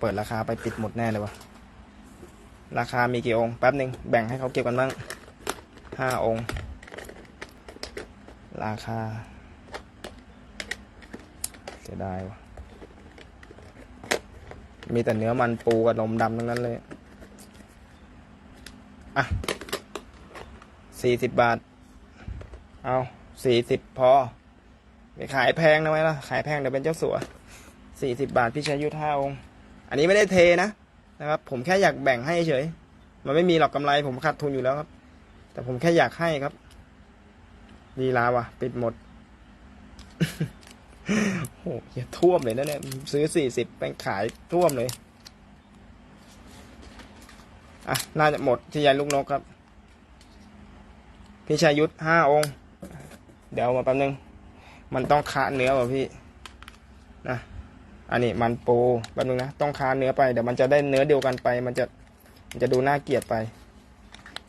เปิดราคาไปปิดหมดแน่เลยวะราคามีกี่องค์แป๊บหนึ่งแบ่งให้เขาเก็บกันบ้างห้าองค์ ราคาเสียดายวะมีแต่เนื้อมันปูกับนมดำทั้งนั้นเลย อะสี่สิบบาท เอาสี่สิบพอไปขายแพงนะไหมล่ะ ขายแพงเดี๋ยวเป็นเจ้าสัวสี่สิบบาทพี่ชายยุทธห้าองค์ อันนี้ไม่ได้เทนะนะครับ ผมแค่อยากแบ่งให้เฉย มันไม่มีหรอกกำไร ผมขาดทุนอยู่แล้วครับ แต่ผมแค่อยากให้ครับลีลาวะปิดหมดโอ้โหอย่าท่วมเลยนะเนี่ยซื้อสี่สิบไปขายท่วมเลยอะน่าจะหมดที่ยายลูกนกครับพี่ชายยุทธห้าองค์ เดี๋ยวมาแป๊บนึง มันต้องคาเนื้อว่ะพี่นะ อันนี้มันปูแป๊บนึงนะ ต้องคาเนื้อไปเดี๋ยวมันจะได้เนื้อเดียวกันไป มันจะมันจะดูน่าเกลียดไป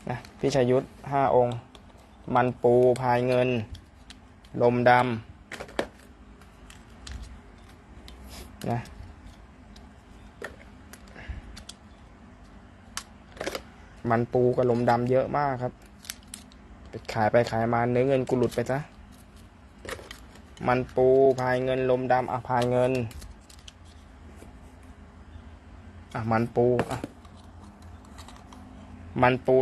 นะพี่ชายุทธห้าองค์ มันปูพายเงิน ลมดำนะมันปูกับลมดำเยอะมากครับไปขายไปขายมาเนื้อเงินกูหลุดไปซะมันปูพายเงินลมดำอะพายเงิน อะมันปูอะมันปู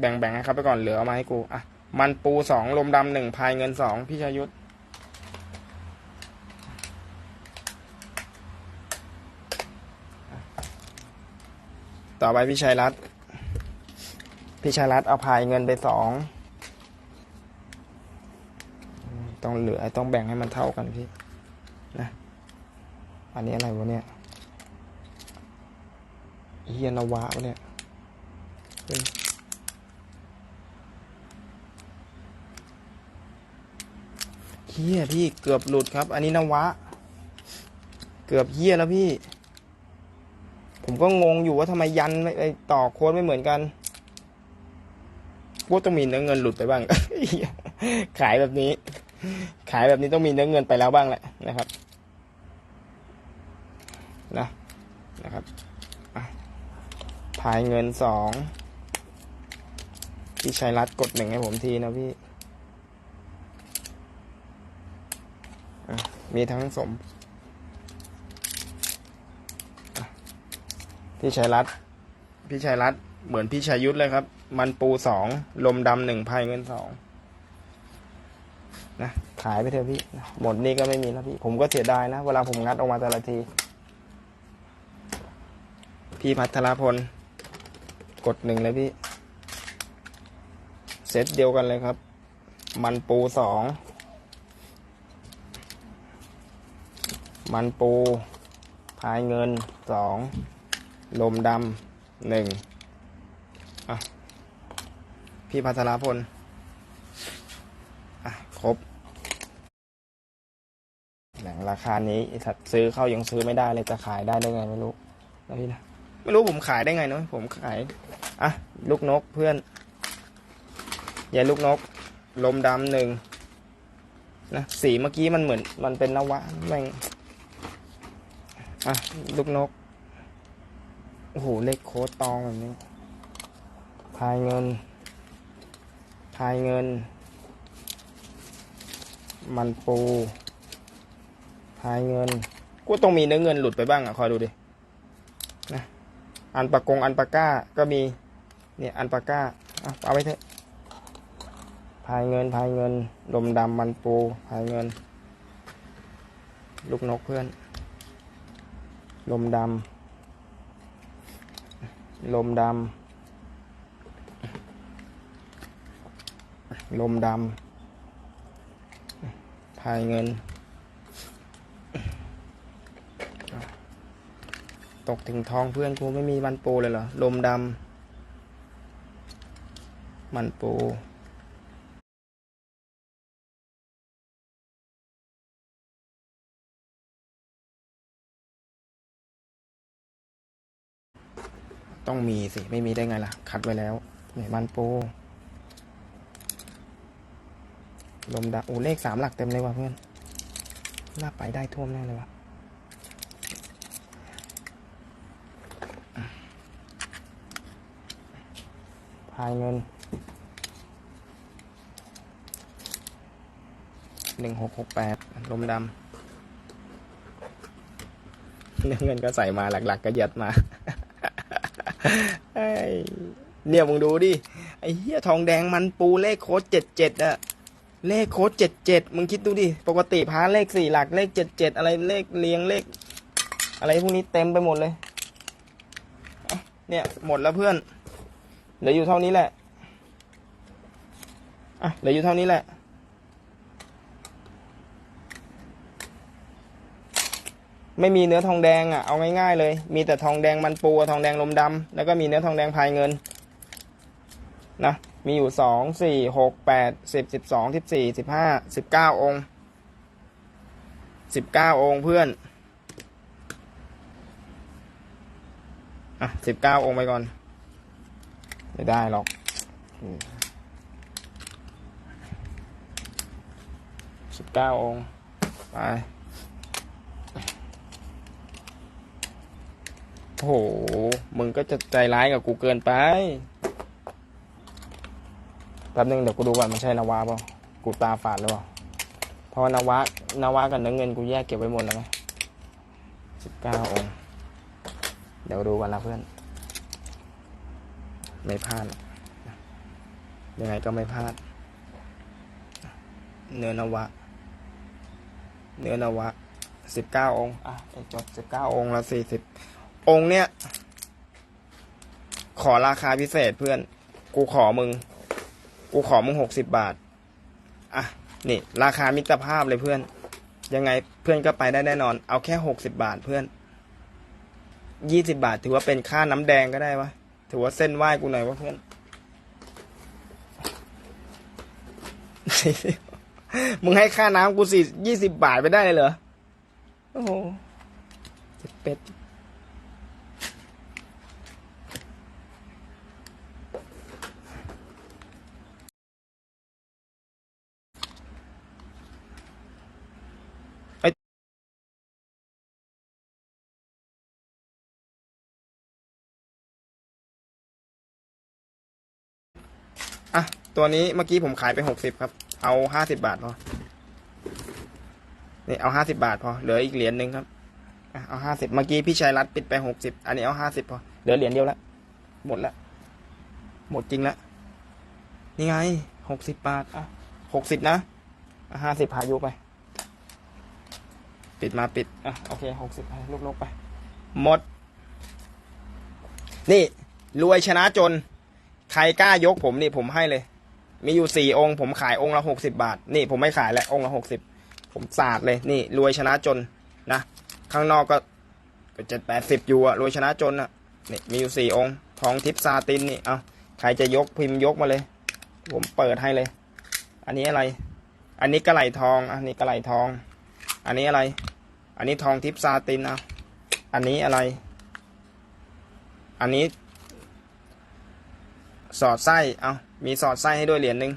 แบ่งแบ่งให้เขาไปก่อนเหลือมาให้กูอะมันปูสองลมดำหนึ่งพายเงินสองพี่ชายุทธต่อไปพี่ชัยรัตพี่ชัยรัตเอาพายเงินไปสองต้องเหลือต้องแบ่งให้มันเท่ากันพี่นะอันนี้อะไรวะเนี่ย เฮียนวะวะเนี่ยเฮียพี่เกือบหลุดครับ อันนี้นวะ เกือบเฮียแล้วพี่ ผมก็งงอยู่ว่าทำไมยันไม่ต่อโค้ดไม่เหมือนกันว่าต้องมีเนื้อเงินหลุดไปบ้าง ขายแบบนี้ ขายแบบนี้ต้องมีเนื้อเงินไปแล้วบ้างแหละนะครับ นะนะครับ พายเงินสองพี่ชัยรัตกดหนึ่งให้ผมทีนะพี่ มีทั้งสม พี่ชัยรัตพี่ชัยรัตเหมือนพี่ชัยยุทธเลยครับ มันปูสอง ลมดำหนึ่งพายเงินสองนะขายไปเถอะพี่ หมดนี่ก็ไม่มีแล้วพี่ ผมก็เสียดายนะ เวลาผมงัดออกมาแต่ละที พี่พัทรพล กดหนึ่งเลยพี่ เซตเดียวกันเลยครับ มันปูสอง มันปู พายเงินสอง ลมดำหนึ่งอะ พี่พัทรพล อะ ครบแหล่งราคานี้ไอ้สัตว์ซื้อเข้ายังซื้อไม่ได้เลยจะขายได้ได้ไงไม่รู้นะพี่นะ ไม่รู้ผมขายได้ไงเนาะผมขาย อะ ลูกนกเพื่อน อย่าลูกนก ลมดำหนึ่งนะสีเมื่อกี้มันเหมือน มันเป็นนวะแม่งอะ ลูกนก โอ้โห เลขโค้ดตองแบบนี้พายเงินพายเงิน มันปูพายเงิน กูต้องมีเนื้อเงินหลุดไปบ้างอะ คอยดูดิ อันปากกงอันปากก้าก็มีเนี่ยอันปากก้าเอาเอาไปเถอะพายเงินพายเงินลมดำมันปูพายเงิน ลูกนกเพื่อน ลมดำลมดำลมดำพายเงิน ตกถึงท้องเพื่อนกูไม่มีมันปูเลยเหรอ ลมดำ มันปูต้องมีสิ ไม่มีได้ไงล่ะ คัดไว้แล้วเนี่ยมันปูลมดาโอ้เลขสามหลักเต็มเลยว่ะเพื่อนน่าไปได้ท่วมแน่เลยว่ะายเงินหนึ่งหกหกแปดลมดำเนื้อเงินก็ใส่มาหลัก ๆ ก็ยัดมาไอ้เนี่ยมึงดูดิ ไอ้เหี้ยทองแดงมันปูเลขโค้ดเจ็ดเจ็ดอะเลขโค้ดเจ็ดเจ็ดมึงคิดดูดิ ปกติพาเลขสี่หลักเลขเจ็ดเจ็ดอะไรเลขเรียงเลข อะไรพวกนี้เต็มไปหมดเลยอะเนี่ยหมดแล้วเพื่อน เหลืออยู่เท่านี้แหละ อะ เหลืออยู่เท่านี้แหละ ไม่มีเนื้อทองแดงอะ เอาง่ายๆเลย มีแต่ทองแดงมันปู ทองแดงลมดำแล้วก็มีเนื้อทองแดงพายเงิน นะ มีอยู่สองสี่หกแปดสิบสิบสองสิบสี่สิบห้าสิบเก้าองค์สิบเก้าองค์เพื่อน อะสิบเก้าองค์ไปก่อน ไม่ได้หรอกสิบเก้าองค์ไปโอ้โห มึงก็จะใจร้ายกับกูเกินไป แป๊บนึงเดี๋ยวกูดูก่อนมันใช่นาวาเปล่า กูตาฝาดหรือเปล่า เพราะนาวานาวากับเนื้อเงินกูแยกเก็บไว้หมดแล้วไงสิบเก้าองค์ เดี๋ยวดูกันนะเพื่อน ไม่พลาดยังไงก็ไม่พลาด เนื้อนวะ เนื้อนวะสิบเก้าองค์ อะไอจบสิบเก้าองค์ละสี่สิบองค์เนี้ยขอราคาพิเศษเพื่อน กูขอมึง กูขอมึงหกสิบบาท อะ นี่ ราคามิตรภาพเลยเพื่อน ยังไงเพื่อนก็ไปได้แน่นอน เอาแค่หกสิบบาทเพื่อนยี่สิบาทถือว่าเป็นค่าน้ำแดงก็ได้วะ ถือว่าเส้นไหว้กูหน่อยวะเพื่อน มึงให้ค่าน้ำกูสี่ยี่สิบบาทไปได้เลยเหรอ โอ้โหเจ็บเป็ด อะ ตัวนี้เมื่อกี้ผมขายไปหกสิบครับ เอาห้าสิบาทพอนี่เอาห้าสิบาทพอ เหลืออีกเหรียญหนึ่งครับ เอาห้าสิบเมื่อกี้พี่ชัยรัตน์ปิดไปหกสิบอันนี้เอาห้าสิบพอ เหลือเหรียญเดียวละ หมดละ หมดจริงละ นี่ไงหกสิบบาท อะหกสิบนะห้าสิบพายุไป ปิดมาปิด อะ โอเคหกสิบลูกๆไป หมด นี่ รวยชนะจน ใครกล้ายกผมนี่ผมให้เลย มีอยู่สี่องค์ ผมขายองค์ละหกสิบาท นี่ผมไม่ขายแล้วองค์ละหกสิบผมสาดเลยนี่รวยชนะจนนะ ข้างนอกก็ก็เจ็ดแปดสิบอยู่อะรวยชนะจนอะนี่มีอยู่สี่องค์ ทองทิพซาตินนี่เอาใครจะยกพิมพ์ยกมาเลย ผมเปิดให้เลย อันนี้อะไร อันนี้กระไหลทอง อันนี้กระไหลทอง อันนี้อะไร อันนี้ทองทิพซาตินเอาอันนี้อะไร อันนี้ สอดไส้เอามีสอดไส้ให้ด้วยเหรียญหนึ่ง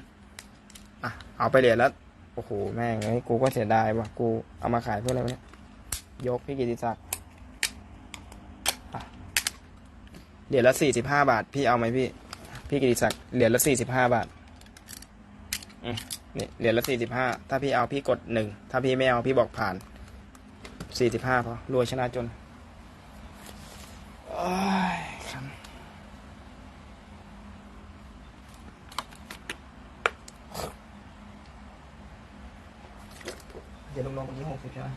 อะเอาไปเหรียญแล้วโอ้โหแม่งเอ้ยกูก็เสียดายว่ะกูเอามาขายเพื่ออะไรวะเนี่ยยกพี่กิติศักดิ์อะเหรียญละสี่สิบห้าบาท พี่เอาไหมพี่ พี่กิติศักดิ์เหรียญละสี่สิบห้าบาทอืมนี่เหรียญละสี่สิบห้าถ้าพี่เอาพี่กดหนึ่งถ้าพี่ไม่เอาพี่บอกผ่านสี่สิบห้าพอรวยชนะจนโอ้ยครับ เดี๋ยวลงลงตรงนี้หก สิบใช่ไหม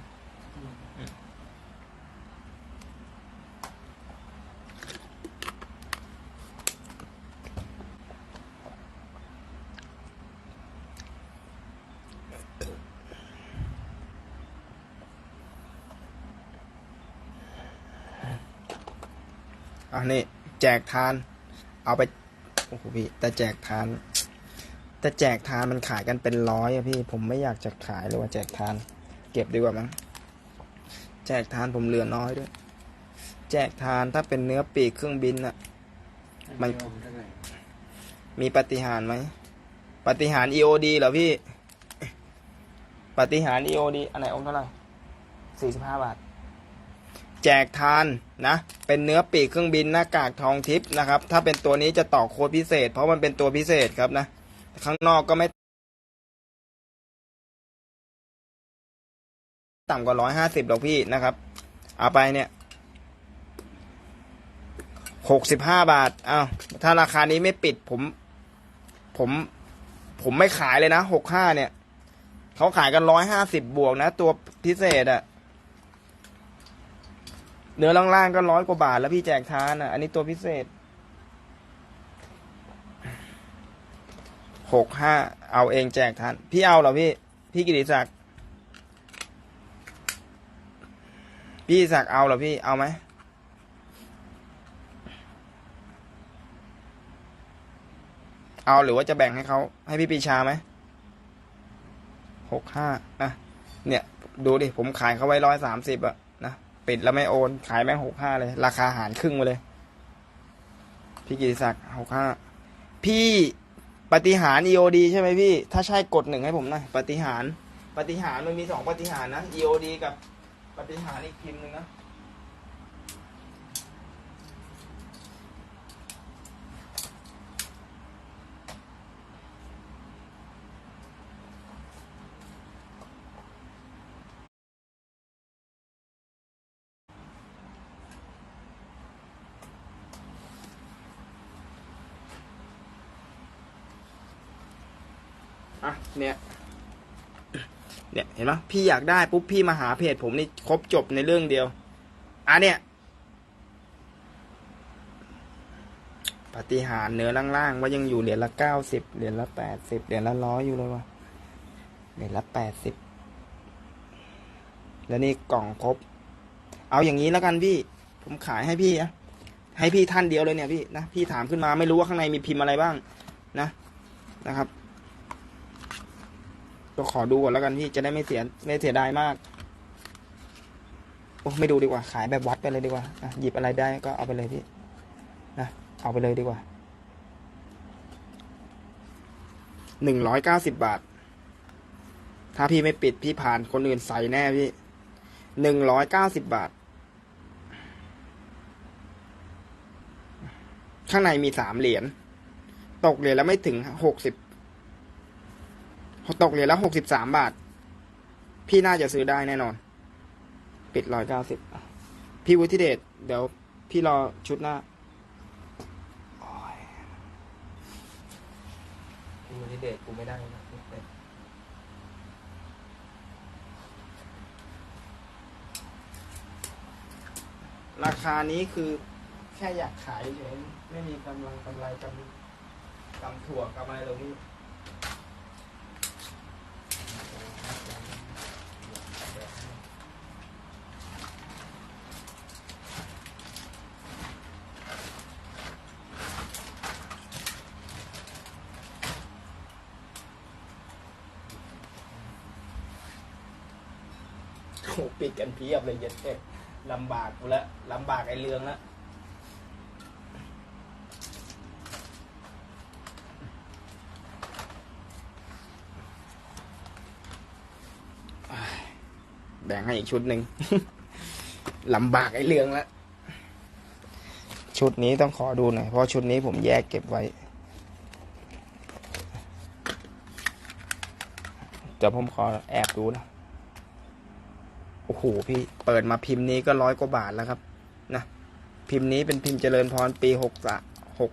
อะนี่แจกทาน เอาไป โอ้โหพี่ แต่แจกทาน แต่แจกทานมันขายกันเป็นร้อยอะพี่ ผมไม่อยากจะขายเลยว่าแจกทาน เก็บดีกว่ามั้งแจกทานผมเหลือน้อยด้วย แจกทานถ้าเป็นเนื้อปีกเครื่องบินอะมันมีปฏิหารไหมปฏิหาร EOD เหรอพี่ ปฏิหาร EOD อันไหนองค์เท่าไหร่สี่สิบห้าบาท แจกทานนะ เป็นเนื้อปีกเครื่องบินหน้ากากทองทิพย์นะครับ ถ้าเป็นตัวนี้จะต่อโค้ดพิเศษ เพราะมันเป็นตัวพิเศษครับนะ ข้างนอกก็ไม่ ต่ำกว่าร้อยห้าสิบหรอกพี่นะครับ เอาไปเนี่ยหกสิบห้าบาทอ้าวถ้าราคานี้ไม่ปิดผม ผม ผมไม่ขายเลยนะหกห้าเนี่ย เขาขายกันร้อยห้าสิบบวกนะ ตัวพิเศษอะเนื้อล่างๆก็ร้อยกว่าบาทแล้วพี่แจกทานอะอันนี้ตัวพิเศษหกห้าเอาเองแจกทาน พี่เอาเหรอพี่ พี่กิติศักดิ์ พี่กิติศักเอาเหรอพี่เอาไหมเอาหรือว่าจะแบ่งให้เขาให้พี่ปีชาไหมหกห้านะเนี่ย ดูดิ ผมขายเขาไว้ร้อยสามสิบอะนะปิดแล้วไม่โอน ขายแม่งหกห้าเลย ราคาหารครึ่งมาเลย พี่กิติศักดิ์หกห้าพี่ปฏิหาร EOD ใช่ไหมพี่ ถ้าใช่กดหนึ่งให้ผมหน่อยปฏิหารปฏิหารมันมีสองปฏิหารนะ EOD กับ ปฏิหารอีกพิมพ์หนึ่งนะอะเนี่ย ห็นไหมพี่อยากได้ปุ๊บพี่มาหาเพจผมนี่ครบจบในเรื่องเดียวอะเนี่ยปฏิหารเนื้อล่างๆว่ายังอยู่เหรียญละเก้าสิบเหรียญละแปดสิบเหรียญละร้อยอยู่เลยวะเหรียญละแปดสิบแล้วนี่กล่องครบ เอาอย่างนี้แล้วกันพี่ ผมขายให้พี่อะให้พี่ท่านเดียวเลยเนี่ยพี่นะพี่ถามขึ้นมาไม่รู้ว่าข้างในมีพิมพ์อะไรบ้างนะนะครับ ก็ขอดูก่อนแล้วกันพี่จะได้ไม่เสียไม่เสียดายมากโอ้ไม่ดูดีกว่า ขายแบบวัดไปเลยดีกว่าอะหยิบอะไรได้ก็เอาไปเลยพี่นะเอาไปเลยดีกว่าหนึ่งร้อยเก้าสิบบาท ถ้าพี่ไม่ปิดพี่ผ่านคนอื่นใส่แน่พี่หนึ่งร้อยเก้าสิบบาท ข้างในมีสามเหรียญตกเหรียญแล้วไม่ถึงหกสิบ ตกเหรียญละหกสิบสามบาท พี่น่าจะซื้อได้แน่นอน ปิดร้อยเก้าสิบพี่วุฒิเดชเดี๋ยวพี่รอชุดหน้าโอ้ยพี่วุฒิเดชกูไม่ได้นะราคานี้คือแค่อยากขายเฉยไม่มีกำลังกำไรกำกำถั่วกำอะไรเลยพี่ โอ้โหปิดกันเพียบเลยเย็ดเอ๊ะลำบากกูละลำบากไอ้เรืองละอ้ายแบ่งให้อีกชุดหนึ่งลำบากไอ้เรืองละชุดนี้ต้องขอดูหน่อยเพราะชุดนี้ผมแยกเก็บไว้เดี๋ยวผมขอแอบดูนะ โอ้โหพี่เปิดมาพิมพ์นี้ก็ร้อยกว่าบาทแล้วครับนะพิมพ์นี้เป็นพิมพ์เจริญพรปีหกสะหก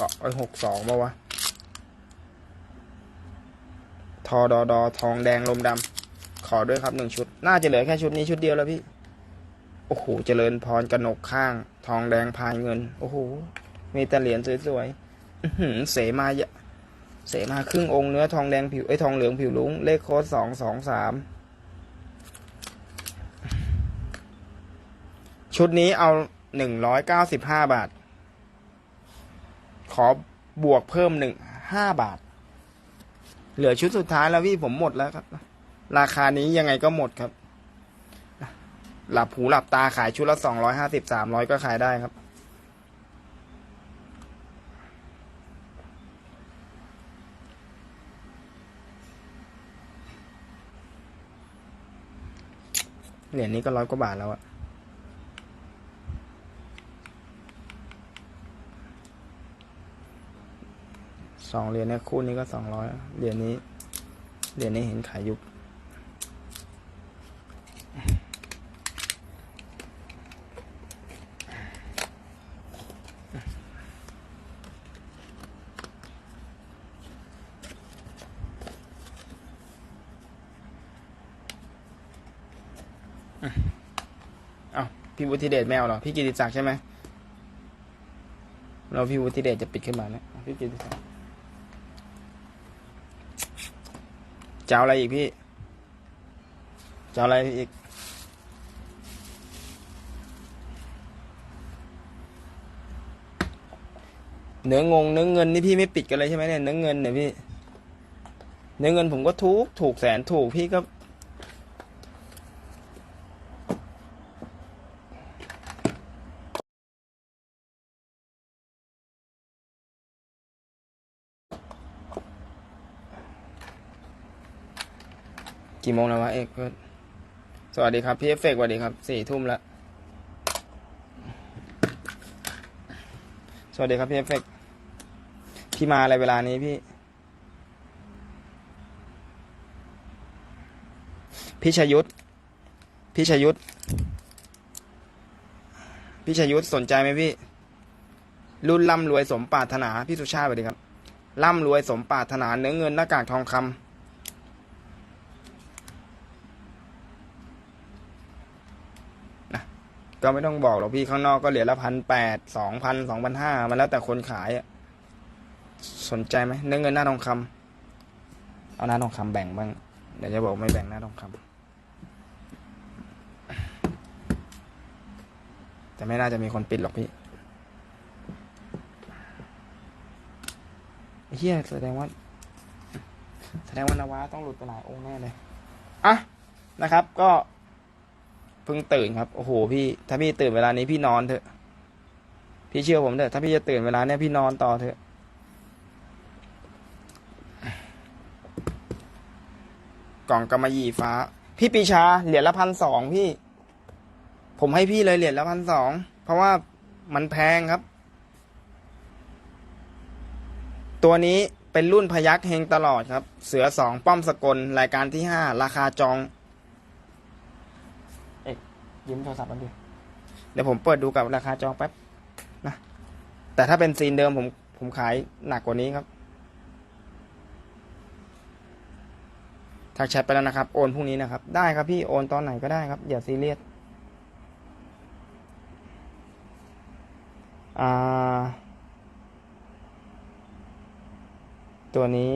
สองหกสองมาวะทอดอดอทองแดงลมดำขอด้วยครับหนึ่งชุด น่าจะเหลือแค่ชุดนี้ชุดเดียวแล้วพี่ โอ้โห เจริญพรกระหนกข้าง ทองแดงพายเงิน โอ้โห มีแต่เหรียญสวยๆเสมายะเสมาครึ่งองค์เนื้อทองแดงผิวไอ้ทองเหลืองผิวลุ้งเลขโค้ดสองสองสาม ชุดนี้เอาหนึ่งร้อยเก้าสิบห้าบาท ขอบวกเพิ่มหนึ่งห้าบาท เหลือชุดสุดท้ายแล้วพี่ผมหมดแล้วครับ ราคานี้ยังไงก็หมดครับ หลับหูหลับตาขายชุดละสองร้อยห้าสิบสามร้อยก็ขายได้ครับเหรียญนี้ก็ร้อยกว่าบาทแล้วอะ สองเหรียญเนี่ยคู่นี้ก็สองร้อยเหรียญนี้เหรียญนี้เห็นขายยุบเอาพี่วุฒิเดชไม่เอาหรอ พี่กิติศักดิ์ใช่ไหมเราพี่วุฒิเดชจะปิดขึ้นมาเนี่ยพี่กิติศักดิ์ จะเอาอะไรอีกพี่ จะเอาอะไรอีก เนื้องงเนื้อเงินนี่พี่ไม่ปิดกันเลยใช่ไหมเนี่ยเนื้อเงินเนี่ยพี่ เนื้อเงินผมก็ถูกถูกแสนถูกพี่ก็ กี่โมงแล้ววะเอกก็สวัสดีครับพี่เอฟเฟกต์สวัสดีครับสี่ทุ่มล้วสวัสดีครับพี่เอฟเฟกต์พี่มาอะไรเวลานี้พี่ พี่ชยุทธพี่ชยุทธพี่ชยุทธสนใจไหมพี่ รุ่นร่ำรวยสมปรารถนาพี่สุชาติสวัสดีครับร่ำรวยสมปรารถนาเนื้อเงินหน้ากากทองคำ ก็ไม่ต้องบอกหรอกพี่ข้างนอกก็เหรียญละพันแปดสองพันสองพันห้ามันแล้วแต่คนขายอะสนใจไหมเนื้อเงินหน้าทองคำเอาหน้าทองคำแบ่งบ้างเดี๋ยวจะบอกไม่แบ่งหน้าทองคำแต่ไม่น่าจะมีคนปิดหรอกพี่เฮียแสดงว่า แสดงว่านาวาต้องหลุดไปหลายองค์แน่เลยอะนะครับ ก็ เพิ่งตื่นครับ โอ้โหพี่ ถ้าพี่ตื่นเวลานี้พี่นอนเถอะ พี่เชื่อผมเถอะถ้าพี่จะตื่นเวลาเนี้ยพี่นอนต่อเถอะ กล่องกำมะหยี่ฟ้า พี่ปีชาเหรียญละพันสองพี่ ผมให้พี่เลยเหรียญละพันสองเพราะว่ามันแพงครับ ตัวนี้เป็นรุ่นพยักเฮงตลอดครับ เสือสองป้อมสกลรายการที่ห้าราคาจอง ยืมโทรศัพท์มันดิเดี๋ยวผมเปิดดูกับราคาจองแป๊บนะแต่ถ้าเป็นซีนเดิมผมผมขายหนักกว่านี้ครับทักแชทไปแล้วนะครับ โอนพรุ่งนี้นะครับ ได้ครับพี่โอนตอนไหนก็ได้ครับ อย่าซีเรียสตัวนี้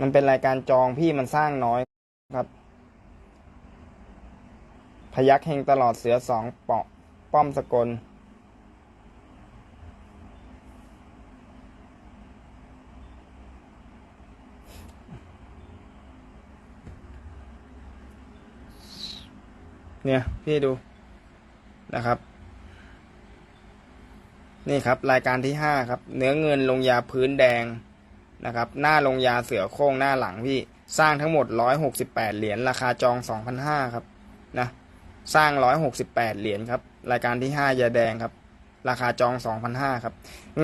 มันเป็นรายการจองพี่มันสร้างน้อย ครับ พยักเฮงตลอดเสือสองเปาะป้อมสกล เนี่ย พี่ดูนะครับ นี่ครับ รายการที่ห้าครับ เนื้อเงินลงยาพื้นแดงนะครับ หน้าลงยาเสือโคร่งหน้าหลังพี่ สร้างทั้งหมด 168 เหรียญราคาจอง 2,500 ครับนะสร้าง 168 เหรียญครับ รายการที่ 5 ยาแดงครับ ราคาจอง 2,500 ครับ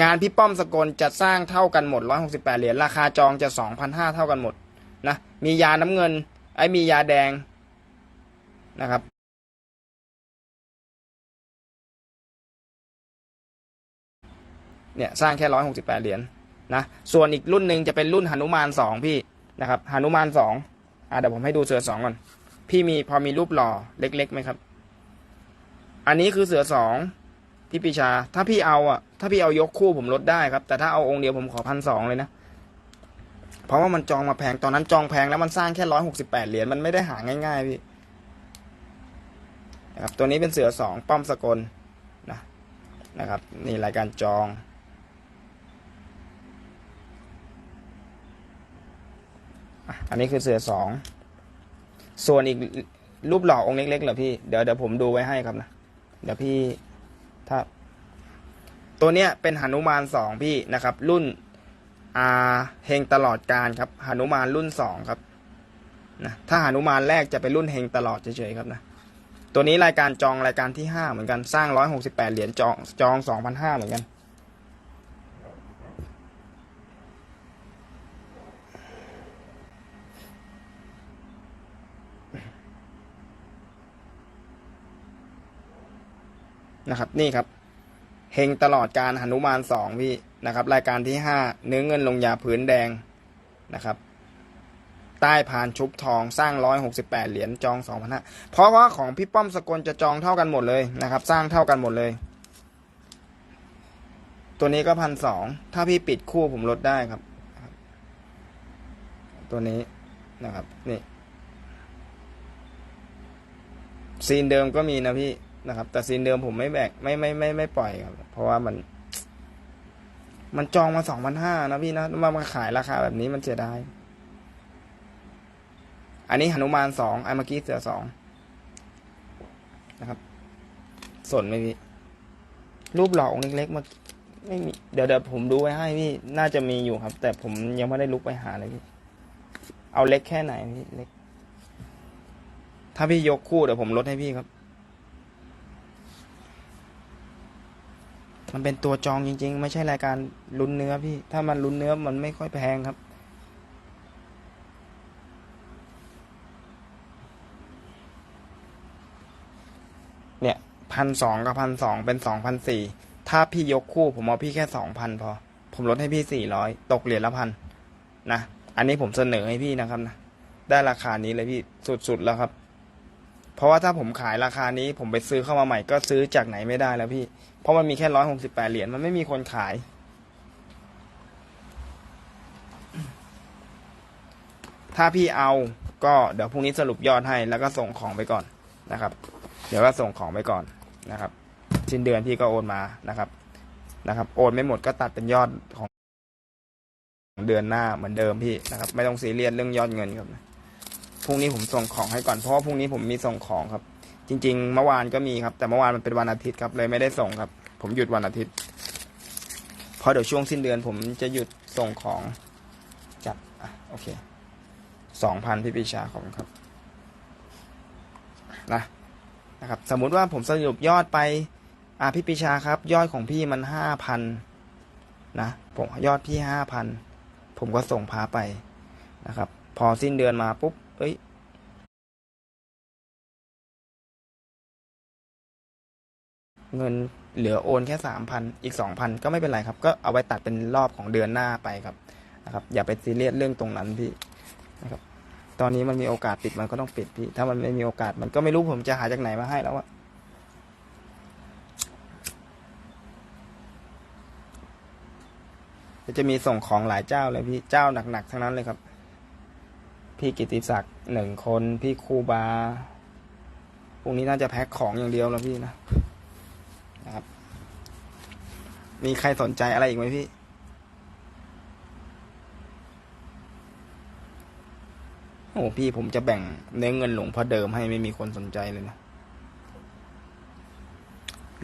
งานพี่ป้อมสกลจะสร้างเท่ากันหมด 168 เหรียญราคาจองจะ 2,500 เท่ากันหมดนะมียาน้ำเงิน ไอ้มียาแดงนะครับเนี่ยสร้างแค่ 168 เหรียญนะส่วนอีกรุ่นหนึ่งจะเป็นรุ่นหนุมานสองพี่ นะครับหนุมานสองอ่าเดี๋ยวผมให้ดูเสือสองก่อน พี่มีพอมีรูปหล่อเล็กๆไหมครับ อันนี้คือเสือสองพี่ปีชา ถ้าพี่เอาอะ ถ้าพี่เอายกคู่ผมลดได้ครับ แต่ถ้าเอาองค์เดียวผมขอพันสองเลยนะ เพราะว่ามันจองมาแพง ตอนนั้นจองแพงแล้วมันสร้างแค่ร้อยหกสิบแปดเหรียญ มันไม่ได้หาง่ายๆพี่นะครับ ตัวนี้เป็นเสือสองป้อมสกลนะ นะครับ นี่รายการจอง อันนี้คือเสือสอง ส่วนอีกรูปหล่อองค์เล็กๆเหรอพี่ เดี๋ยวเดี๋ยวผมดูไว้ให้ครับนะ เดี๋ยวพี่ถ้า ตัวเนี้ยเป็นหนุมานสองพี่นะครับ รุ่นอาเฮงตลอดการครับหนุมานรุ่นสองครับนะถ้าหนุมานแรกจะเป็นรุ่นเฮงตลอดเฉยๆครับนะตัวนี้รายการจองรายการที่ห้าเหมือนกันสร้างร้อยหกสิบแปดเหรียญจองจองสองพันห้าเหมือนกัน นะครับนี่ครับเฮงตลอดการหนุมานสองพี่นะครับ รายการที่ห้าเนื้อเงินลงยาผืนแดงนะครับ ใต้พานชุบทองสร้างร้อยหกสิบแปดเหรียญจองสองพันห้าเพราะว่าของพี่ป้อมสกลจะจองเท่ากันหมดเลยนะครับ สร้างเท่ากันหมดเลย ตัวนี้ก็พันสองถ้าพี่ปิดคู่ผมลดได้ครับ ตัวนี้นะครับนี่ซีนเดิมก็มีนะพี่ นะครับ แต่ซีนเดิมผมไม่แบกไม่ไม่ไม่ไม่ปล่อยครับ เพราะว่ามัน มันจองมาสองพันห้านะพี่นะมามาขายราคาแบบนี้มันเสียดายอันนี้หนุมานสองไอ้เมื่อกี้เสือสองนะครับ สนไหมพี่ รูปหล่อองเล็กๆมาไม่มีเดี๋ยวเดี๋ยวผมดูไว้ให้พี่ น่าจะมีอยู่ครับ แต่ผมยังไม่ได้ลุกไปหาเลยพี่ เอาเล็กแค่ไหนพี่เล็ก ถ้าพี่ยกคู่เดี๋ยวผมลดให้พี่ครับ มันเป็นตัวจองจริง ๆ ไม่ใช่รายการลุ้นเนื้อพี่ ถ้ามันลุ้นเนื้อมันไม่ค่อยแพงครับ เนี่ยพันสองกับพันสองเป็นสองพันสี่ถ้าพี่ยกคู่ผมเอาพี่แค่สองพันพอ ผมลดให้พี่สี่ร้อยตกเหรียญละพันนะ อันนี้ผมเสนอให้พี่นะครับนะ ได้ราคานี้เลยพี่สุดๆแล้วครับ เพราะว่าถ้าผมขายราคานี้ผมไปซื้อเข้ามาใหม่ก็ซื้อจากไหนไม่ได้แล้วพี่ ราะมันมีแค่ร้อยหกสิบแปดเหรียญมันไม่มีคนขาย ถ้าพี่เอาก็เดี๋ยวพรุ่งนี้สรุปยอดให้แล้วก็ส่งของไปก่อนนะครับ เดี๋ยวก็ส่งของไปก่อนนะครับสิ้นเดือนพี่ก็โอนมานะครับนะครับ โอนไม่หมดก็ตัดเป็นยอดของเดือนหน้าเหมือนเดิมพี่นะครับ ไม่ต้องซีเรียสเรื่องยอดเงินครับพรุ่งนี้ผมส่งของให้ก่อนเพราะพรุ่งนี้ผมมีส่งของครับ จริง ๆ เมื่อวานก็มีครับ แต่เมื่อวานมันเป็นวันอาทิตย์ครับเลยไม่ได้ส่งครับ ผมหยุดวันอาทิตย์ เพราะเดี๋ยวช่วงสิ้นเดือนผมจะหยุดส่งของจัดอะโอเคสองพันพี่ปีชาขอบคุณครับนะนะครับ สมมุติว่าผมสรุปยอดไปอ่าพี่ปิชาครับ ยอดของพี่มันห้าพันนะผมยอดพี่ห้าพันผมก็ส่งพาไปนะครับ พอสิ้นเดือนมาปุ๊บ เอ้ยเงิน เหลือโอนแค่สามพันอีกสองพันก็ไม่เป็นไรครับ ก็เอาไว้ตัดเป็นรอบของเดือนหน้าไปครับนะครับ อย่าไปซีเรียสเรื่องตรงนั้นพี่นะครับ ตอนนี้มันมีโอกาสปิดมันก็ต้องปิดพี่ ถ้ามันไม่มีโอกาสมันก็ไม่รู้ผมจะหาจากไหนมาให้แล้วอะจะมีส่งของหลายเจ้าเลยพี่เจ้าหนักๆทั้งนั้นเลยครับ พี่กิติศักดิ์หนึ่งคน พี่ครูบาพวกนี้น่าจะแพ็คของอย่างเดียวแล้วพี่นะ นะครับ มีใครสนใจอะไรอีกไหมพี่ โอ้พี่ผมจะแบ่งเนื้อเงินหลวงพ่อเดิมให้ไม่มีคนสนใจเลยนะ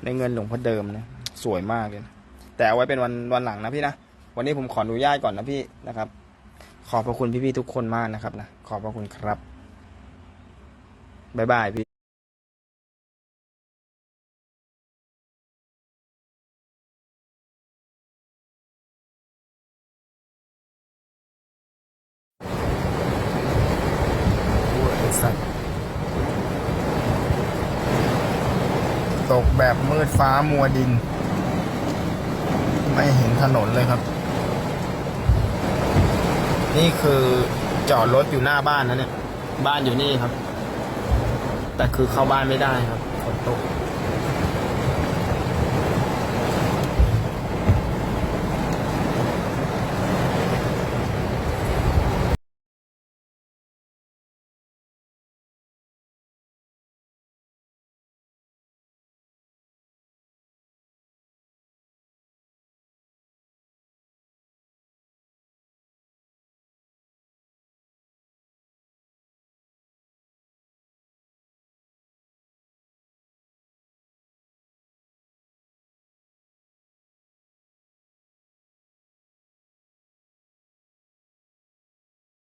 ในเงินหลวงพ่อเดิมนะสวยมากเลยนะแต่เอาไว้เป็นวันวันหลังนะพี่นะวันนี้ผมขออนุญาตก่อนนะพี่นะครับ ขอบพระคุณพี่ๆทุกคนมากนะครับนะขอบพระคุณครับบ๊ายบายพี่ ตกแบบามัวดิน ไม่เห็นถนนเลยครับ นี่คือจอดรถอยู่หน้าบ้านนะเนี่ย บ้านอยู่นี่ครับ แต่คือเข้าบ้านไม่ได้ครับฝนตก